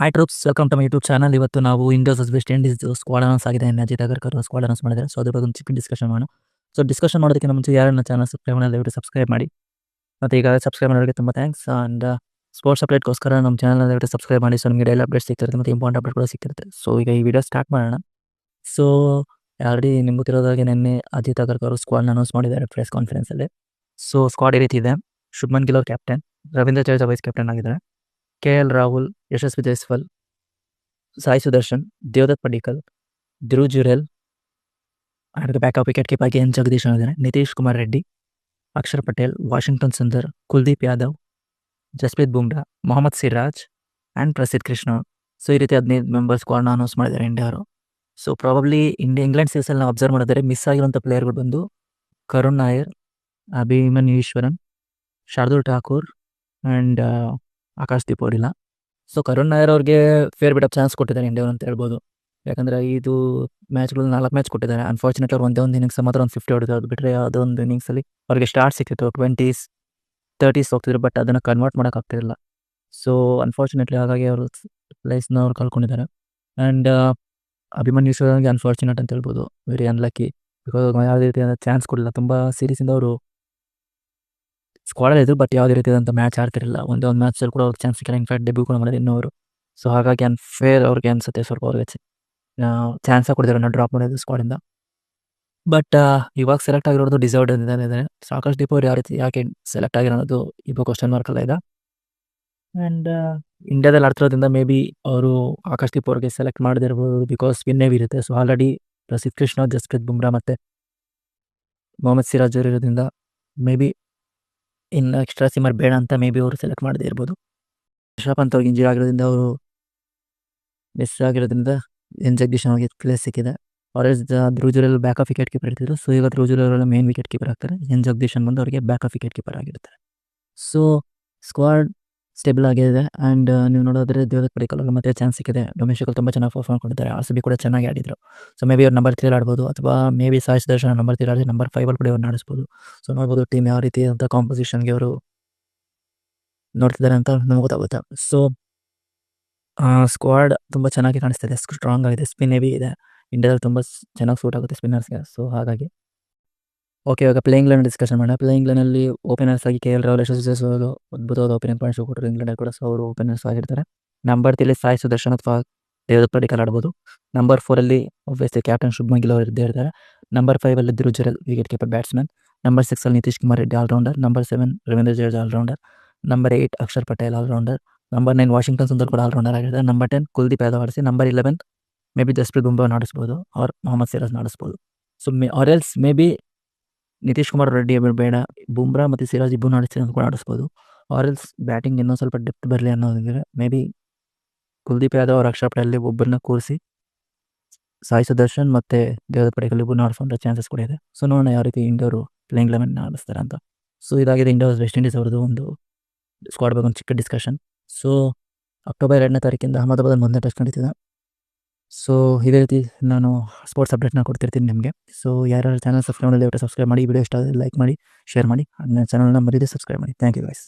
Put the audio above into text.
Hi troops welcome to my YouTube channel ಇವತ್ತು ನಾವು India's West Indies squad announce ಆಗಿದೆ. And Ajit Agarkar squad announce ಮಾಡಿದ್ದಾರೆ. So ಅದ್ರ ಬಗ್ಗೆ ಒಂದು ಚಿಕ್ಕ ಡಿಸ್ಕಷನ್ ಮಾಡೋಣ. ಸೊ ಡಿಸ್ಕಷನ್ ಮಾಡೋದಕ್ಕೆ ಮುಂಚೆ ಯಾರನ್ನ ಚಾನಲ್ ಸಬ್ಸ್ಕ್ರೈಬ್ ಮಾಡಿ ದಯವಿಟ್ಟು ಸಬ್ಸ್ಕ್ರೈಬ್ ಮಾಡಿ. ಮತ್ತು ಈಗ ಸಬ್ಸ್ಕ್ರೈಬ್ ಮಾಡೋರಿಗೆ ತುಂಬ ಥ್ಯಾಂಕ್ಸ್ ಆ್ಯಂಡ್ ಸ್ಪೋರ್ಟ್ಸ್ ಅಪ್ಡೇಟ್ಗೋಸ್ಕರ ನಮ್ಮ ಚಾನಲ್ ದಯವಿಟ್ಟು ಸಬ್ಸ್ಕ್ರೈಬ್ ಮಾಡಿ. ಸೊ ನಿಮಗೆ ಡೈಲಿ ಅಪ್ಡೇಟ್ ಸಿಗ್ತಿರುತ್ತೆ ಮತ್ತು ಇಂಪಾರ್ಟೆಂಟ್ ಅಪ್ಡೇಟ್ ಕೂಡ ಸಿಗ್ತಿರುತ್ತೆ. ಸೊ ಈಗ ಈ ವಿಡಿಯೋ ಸ್ಟಾರ್ಟ್ ಮಾಡೋಣ. ಸೊ ಆಲ್ರೆಡಿ ನಿಮ್ಗೆ ಗೊತ್ತಿರೋದಾಗೆ ನಿನ್ನೆ ಅಜಿತ್ ಅಗರ್ಕರ್ ಸ್ಕ್ವಾಡ್ನ ಅನೌನ್ಸ್ ಮಾಡಿದ್ದಾರೆ ಪ್ರೆಸ್ ಕಾನ್ಫರೆನ್ಸಲ್ಲಿ ಸೊ ಸ್ಕ್ವಾಡ್ ಈ ರೀತಿ ಇದೆ Shubman Gill captain Ravindra Jadeja vice captain ಆಗಿದ್ದಾರೆ. K L Rahul Yashasvi Jaiswal Sai Sudharsan Devdutt Padikkal Dhruv Jurel and backup wicket keeper K N Jagadish ಆಗಿದ್ದಾರೆ Nitish Kumar Reddy Axar Patel Washington Sundar Kuldeep Yadav Jasprit Bumrah Mohammed Siraj and Prasidh Krishna so ಈ ರೀತಿ ಹದಿನೈದು members ಸ್ಕ್ವಾಡ್ನ announce ಮಾಡಿದ್ದಾರೆ India ಅವರು. So probably India England ಸೀರೀಸಲ್ಲಿ ನಾವು observe ಮಾಡಿದರೆ ಮಿಸ್ ಆಗಿರುವಂಥ ಪ್ಲೇಯರ್ಗಳು ಬಂದು ಕರುಣ್ ನಾಯರ್ ಅಭಿಮನ್ಯು ಈಶ್ವರನ್ ಶಾರ್ದೂಲ್ ಠಾಕೂರ್ ಆ್ಯಂಡ್ ಆಕಾಶ್ ದೀಪ್ ಅವರಿಲ್ಲ ಸೊ ಕರುಣ್ ನಾಯರ್ ಅವ್ರಿಗೆ ಫೇರ್ ಬಿಟ್ ಆಫ್ ಚಾನ್ಸ್ ಕೊಟ್ಟಿದ್ದಾರೆ ಇಂಡಿಯಾ ಅಂತ ಹೇಳ್ಬೋದು. ಯಾಕಂದರೆ ಇದು ಮ್ಯಾಚ್ಗಳು ನಾಲ್ಕು ಮ್ಯಾಚ್ ಕೊಟ್ಟಿದ್ದಾರೆ. ಅನ್ಫಾರ್ಚುನೇಟ್ ಅವ್ರು ಒಂದೇ ಒಂದು ಇನ್ನಿಂಗ್ಸ್ ಮಾತ್ರ ಒಂದು ಫಿಫ್ಟಿ ಹೊಡೆದು ಅದು ಬಿಟ್ಟರೆ ಅದೊಂದು ಇನ್ನಿಂಗ್ಸಲ್ಲಿ ಅವ್ರಿಗೆ ಸ್ಟಾರ್ಟ್ ಸಿಕ್ಕಿತ್ತು ಟ್ವೆಂಟೀಸ್ ತರ್ಟೀಸ್ ಹೋಗ್ತಿದ್ರು ಬಟ್ ಅದನ್ನು ಕನ್ವರ್ಟ್ ಮಾಡೋಕ್ಕಾಗ್ತಿರಲಿಲ್ಲ ಸೊ ಅನ್ಫಾರ್ಚುನೇಟ್ಲಿ ಹಾಗಾಗಿ ಅವರು ಪ್ಲೇಸ್ನ ಅವ್ರು ಕಳ್ಕೊಂಡಿದ್ದಾರೆ. ಆ್ಯಂಡ್ ಅಭಿಮನ್ಯು ಈಶ್ವರನ್ಗೆ ಅನ್ಫಾರ್ಚುನೇಟ್ ಅಂತ ಹೇಳ್ಬೋದು. ವೆರಿ ಅನ್ಲಕ್ಕಿ ಬಿಕಾಸ್ ಯಾವುದೇ ರೀತಿಯಾದ ಚಾನ್ಸ್ ಕೊಡಲಿಲ್ಲ. ತುಂಬ ಸೀರೀಸಿಂದ ಅವರು ಸ್ಕ್ವಾಡಲ್ಲಿ ಇದ್ರು ಬಟ್ ಯಾವುದೇ ರೀತಿಯಾದಂಥ ಮ್ಯಾಚ್ ಆಡ್ತಿರಲಿಲ್ಲ. ಒಂದೇ ಒಂದು ಮ್ಯಾಚಲ್ಲಿ ಕೂಡ ಅವ್ರಿಗೆ ಚಾನ್ಸ್ ಸಿಕ್ಕಿಲ್ಲ. ಇನ್ಫ್ಯಾಕ್ಟ್ ಡೆಬ್ಯೂ ಕೂಡ ಮಾಡಿದ್ರು ಇನ್ನೂ ಅವರು ಸೊ ಹಾಗಾಗಿ ಅನ್ಫೇರ್ ಅವ್ರಿಗೆ ಅನ್ಸುತ್ತೆ ಸ್ವಲ್ಪ ಅವ್ರಿಗೆ ಚಾನ್ಸ್ ನಾನು ಡ್ರಾಪ್ ಮಾಡಿದ್ರು ಸ್ಕ್ವಾಡಿಂದ ಬಟ್ ಇವಾಗ ಸೆಲೆಕ್ಟ್ ಆಗಿರೋದು ಡಿಸರ್ವ್ಡ್ ಇದ್ದಾನೆ ಸಾಕಷ್ಟು ದೀಪ ಅವ್ರು ಯಾವ ರೀತಿ, ಯಾಕೆ ಸೆಲೆಕ್ಟ್ ಆಗಿರೋದು ಇಬ್ಬ ಕ್ವಶನ್ ಮಾರ್ಕ್ ಎಲ್ಲ ಇದೆ. ಆ್ಯಂಡ್ ಇಂಡಿಯಾದಲ್ಲಿ ಆಡ್ತಿರೋದ್ರಿಂದ ಮೇ ಬಿ ಅವರು ಆಕಾಶ್ ದೀಪ್ ಅವ್ರಿಗೆ ಸೆಲೆಕ್ಟ್ ಮಾಡದಿರ್ಬೋದು ಬಿಕಾಸ್ ವಿನ್ನೇ ಇರುತ್ತೆ ಸೊ ಆಲ್ರೆಡಿ ಪ್ರಸಿದ್ಧ ಕೃಷ್ಣ ಜಸ್ಪ್ರೀತ್ ಬುಮ್ರಾ ಮತ್ತು ಮೊಹಮ್ಮದ್ ಸಿರಾಜ್ ಅವರು ಇರೋದ್ರಿಂದ ಮೇ ಬಿ ಇನ್ನು ಎಕ್ಸ್ಟ್ರಾ ಸಿಮರ್ ಬೇಡ ಅಂತ ಮೇ ಬಿ ಅವರು ಸೆಲೆಕ್ಟ್ ಮಾಡದೇ ಇರ್ಬೋದು. ರಿಷಬ್ ಅಂತ ಅವ್ರಿಗೆ ಇಂಜರಿ ಆಗಿರೋದ್ರಿಂದ ಅವರು ಮಿಸ್ ಆಗಿರೋದ್ರಿಂದ ಎನ್ ಜಗದೀಶ್ ಅವ್ರಿಗೆ ಪ್ಲೇಸ್ ಸಿಕ್ಕಿದೆ. ಆರೆಸ್ ಧ್ರುಜುರಲ್ಲಿ ಬ್ಯಾಕ್ ಆಫ್ ವಿಕೆಟ್ ಕೀಪರ್ ಇರ್ತಿದ್ರು. ಸೊ ಈಗ ಧ್ರುಜುರಲ್ಲಿ ಮೇನ್ ವಿಕೆಟ್ ಕೀಪರ್ ಆಗ್ತಾರೆ. ಎನ್ ಜಗದೀಶನ್ ಬಂದು ಅವರಿಗೆ ಬ್ಯಾಕ್ ಆಫ್ ವಿಕೆಟ್ ಕೀಪರ್ ಆಗಿರ್ತಾರೆ. ಸೊ ಸ್ಕ್ವಾಡ್ ಸ್ಟೇಬಲ್ ಆಗಿದೆ ಆ್ಯಂಡ್ ನೀವು ನೋಡೋದ್ರೆ ದೇವದ ಪಡಿಕಲ್ ಅವ್ರಿಗೆ ಮತ್ತೆ ಚಾನ್ಸ್ ಸಿಕ್ಕಿದೆ. ಡೊಮೆಸ್ಟಿಕಲ್ ತುಂಬ ಚೆನ್ನಾಗಿ ಪರ್ಫಾರ್ಮ್ ಕೊಟ್ಟಿದ್ದಾರೆ. ಆರ್ ಸಿ ಬಿ ಕೂಡ ಚೆನ್ನಾಗಿ ಆಡಿದ್ರು. ಸೊ ಮೇ ಬಿ ಅವ್ರು ನಂಬರ್ ತ್ರೀ ಆಡ್ಬೋದು ಅಥವಾ maybe Sai Sudharsan number three ಆಡಿ ನಂಬರ್ ಫೈವಲ್ಲಿ ಕೂಡ ಅವ್ರು ಆಡಿಸ್ಬೋದು. ಸೊ ನೋಡ್ಬೋದು ಟೀಮ್ ಯಾವ ರೀತಿ ಅಂತ ಕಾಂಪೋಸಿಷನ್ಗೆ ಅವರು ನೋಡ್ತಿದ್ದಾರೆ ಅಂತ ನಮ್ಗೆ ಗೊತ್ತಾಗುತ್ತೆ. ಸೊ ಸ್ಕ್ವಾಡ್ ತುಂಬ ಚೆನ್ನಾಗಿ ಕಾಣಿಸ್ತಿದೆ. ಸ್ಟ್ರಾಂಗ್ ಆಗಿದೆ. ಸ್ಪಿನ್ ಹೆವಿ ಇದೆ. ಇಂಡಿಯಾದಲ್ಲಿ ತುಂಬ ಚೆನ್ನಾಗಿ ಸೂಟ್ ಆಗುತ್ತೆ ಸ್ಪಿನ್ನರ್ಸ್ಗೆ ಸೊ ಹಾಗಾಗಿ ಓಕೆ ಇವಾಗ ಪ್ಲೇಯಿಂಗ್ ಲೈನ್ ಡಿಸ್ಕಷನ್ ಮಾಡೋಣ. ಪ್ಲೇಯಿಂಗ್ ಲೈನಲ್ಲಿ ಓಪನರ್ಸ್ ಆಗಿ ಕೆ ಎಲ್ ರಾಹುಲ್ ಯಶಸ್ವಿ ಅದ್ಭುತವಾದ ಓಪನಿಂಗ್ ಪಾಯಿಂಟ್ಸ್ ಕೊಟ್ಟರು ಇಂಗ್ಲೆಂಡ್ ಕೂಡ ಅವರು ಓಪನರ್ಸ್ ಆಗಿರ್ತಾರೆ. ನಂಬರ್ ತ್ರೀಲಿ ಸಾಯಿ ಸುದರ್ಶನ್ ಅಥವಾ ದೇವದತ್ ಪಡಿಕಲ್ ಆಡ್ಬೋದು ನಂಬರ್ ಫೋರಲ್ಲಿ ಒಬ್ವಿಯಸ್ಲಿ ಕ್ಯಾಪ್ಟನ್ ಶುಭ್ಮನ್ ಗಿಲ್ ಅವರು ಇದ್ದೇ ಇರ್ತಾರೆ. ನಂಬರ್ ಫೈವಲ್ಲಿ ಧ್ರುಜರಲ್ wicket keeper batsman number ಸಿಕ್ಸಲ್ಲಿ Nitish Kumar Reddy all rounder number seven Ravindra Jadeja all rounder number eight Axar Patel all rounder number nine Washington Sundar ಕೂಡ allrounder ಆಗಿರ್ತಾರೆ. Number ten Kuldeep Yadav ಆಡಿಸಿ. Number eleven may be Jasprit Bumrah ಆಡಿಸ್ಬೋದು. ಅವ್ರ Mohammed Siraj ಆಡಿಸ್ಬೋದು. So may or else may be Nitish Kumar Reddy ಬೇಡ, ಬುಮ್ರಾ ಮತ್ತು ಸಿರಾಜ್ ಇಬ್ಬರು ಆಡಿಸ್ತೀನಿ ಅಂತ ಕೂಡ ಆಡಿಸ್ಬೋದು. R else batting ಇನ್ನೊಂದು ಸ್ವಲ್ಪ ಡೆಪ್ತ್ ಬರಲಿ ಅನ್ನೋದಿದ್ರೆ ಮೇ ಬಿ ಕುಲ್ದೀಪ್ ಯಾದವ್ ಅವ್ರ ಅಕ್ಷರ್ ಒಬ್ಬರನ್ನ ಕೂರಿಸಿ ಸಾಯಿ ಸುದರ್ಶನ್ ಮತ್ತು ದೇವದ ಪಡೆಗಳು ಇಬ್ಬರು ಆಡಿಸುವಂಥ ಚಾನ್ಸಸ್ ಕೂಡ ಇದೆ. ಸೊ ನೋಡೋಣ ಯಾವ ರೀತಿ ಇಂಡೋರು ಪ್ಲೇಯಿಂಗ್ ಲೆವೆನ್ ಆಡಿಸ್ತಾರೆ ಅಂತ. ಸೊ ಇದಾಗಿದೆ ಇಂಡಿಯಾ ವೆಸ್ಟ್ ಇಂಡೀಸ್ ಅವ್ರದ್ದು ಒಂದು ಸ್ಕ್ವಾಡ್ ಬಗ್ಗೆ ಒಂದು ಚಿಕ್ಕ ಡಿಸ್ಕಷನ್ ಸೊ ಅಕ್ಟೋಬರ್ ಎರಡನೇ ತಾರೀಕಿಂದ ಅಹಮದಾಬಾದ್ ಮುಂದೆ ಟೆಸ್ಟ್ ನಡೀತಿದೆ. ಸೊ ಇದೇ ರೀತಿ ನಾನು ಸ್ಪೋರ್ಟ್ಸ್ ಅಪ್ಡೇಟ್ನ ಕೊಡ್ತಿರ್ತೀನಿ ನಿಮಗೆ. ಸೊ ಯಾರ್ಯಾರು ಚಾನಲ್ ಸಬ್ಸ್ಕ್ರೈಬ್ ಮಾಡಿ ವಿಡಿಯೋ ಇಷ್ಟ ಲೈಕ್ ಮಾಡಿ ಶೇರ್ ಮಾಡಿ, ನನ್ನ ಚಾನಲ್ನ ಮರೀದೆ ಸಬ್ಸ್ಕ್ರೈಬ್ ಮಾಡಿ. Thank you guys